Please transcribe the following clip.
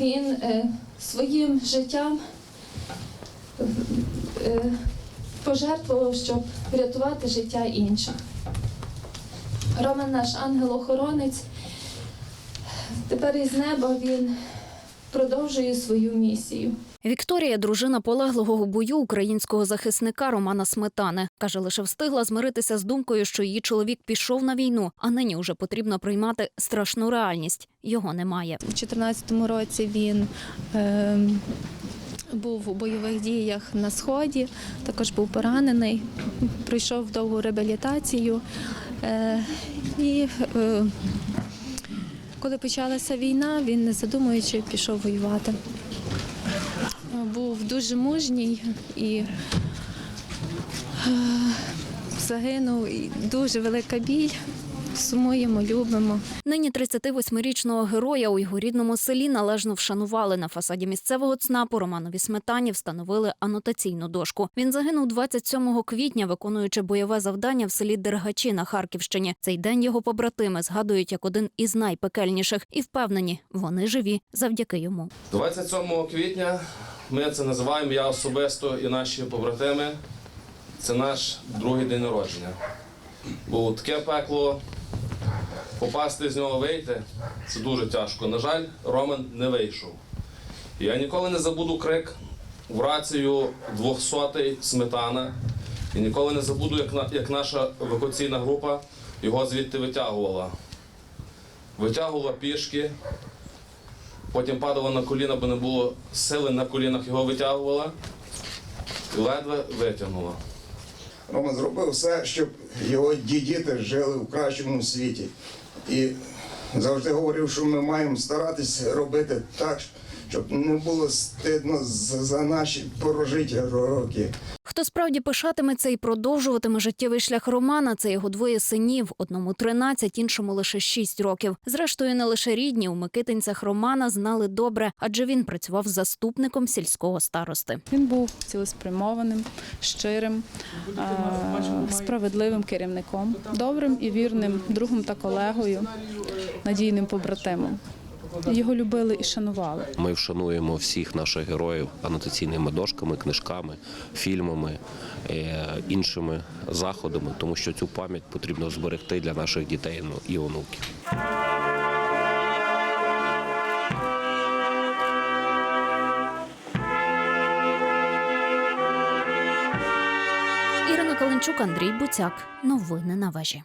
Він е, своїм життям е, пожертвував, щоб врятувати життя інших. Роман наш ангел-охоронець. Тепер із неба він продовжує свою місію. Вікторія, дружина полеглого у бою українського захисника Романа Сметани, каже, лише встигла змиритися з думкою, що її чоловік пішов на війну, а нині вже потрібно приймати страшну реальність. Його немає. У 2014 році він е, був у бойових діях на сході, також був поранений, пройшов довгу реабілітацію. Е, і е, коли почалася війна, він, не задумуючи, пішов воювати. Був дуже мужній і е, загинув, і дуже велика біль. Сумуємо, любимо. Нині 38-річного героя у його рідному селі належно вшанували. На фасаді місцевого ЦНАПу Романові Сметані встановили анотаційну дошку. Він загинув 27 квітня, виконуючи бойове завдання в селі Дергачі на Харківщині. Цей день його побратими згадують як один із найпекельніших і впевнені, вони живі завдяки йому. 27 квітня ми це називаємо я особисто і наші побратими. Це наш другий день народження. Бо таке пекло, попасти з нього вийти, це дуже тяжко. На жаль, Роман не вийшов. Я ніколи не забуду крик в рацію 200-й сметана. І ніколи не забуду, як, на- як наша евакуаційна група його звідти витягувала. Витягувала пішки, Потім падала на коліна, бо не було сили на колінах, його витягувала і ледве витягнула. Роман зробив все, щоб його діти жили в кращому світі. І завжди говорив, що ми маємо старатися робити так, щоб не було стидно за наші прожиті роки. Хто справді пишатиметься і продовжуватиме життєвий шлях Романа, це його двоє синів, одному 13, іншому лише 6 років. Зрештою, не лише рідні у Микитинцях Романа знали добре, адже він працював заступником сільського старости. Він був цілеспрямованим, щирим, справедливим керівником, добрим і вірним другом та колегою, надійним побратимом. Його любили і шанували. Ми вшануємо всіх наших героїв анотаційними дошками, книжками, фільмами, е, іншими заходами, тому що цю пам'ять потрібно зберегти для наших дітей ну, і онуків. Ірина Каленчук, Андрій Буцяк. Новини на вежі.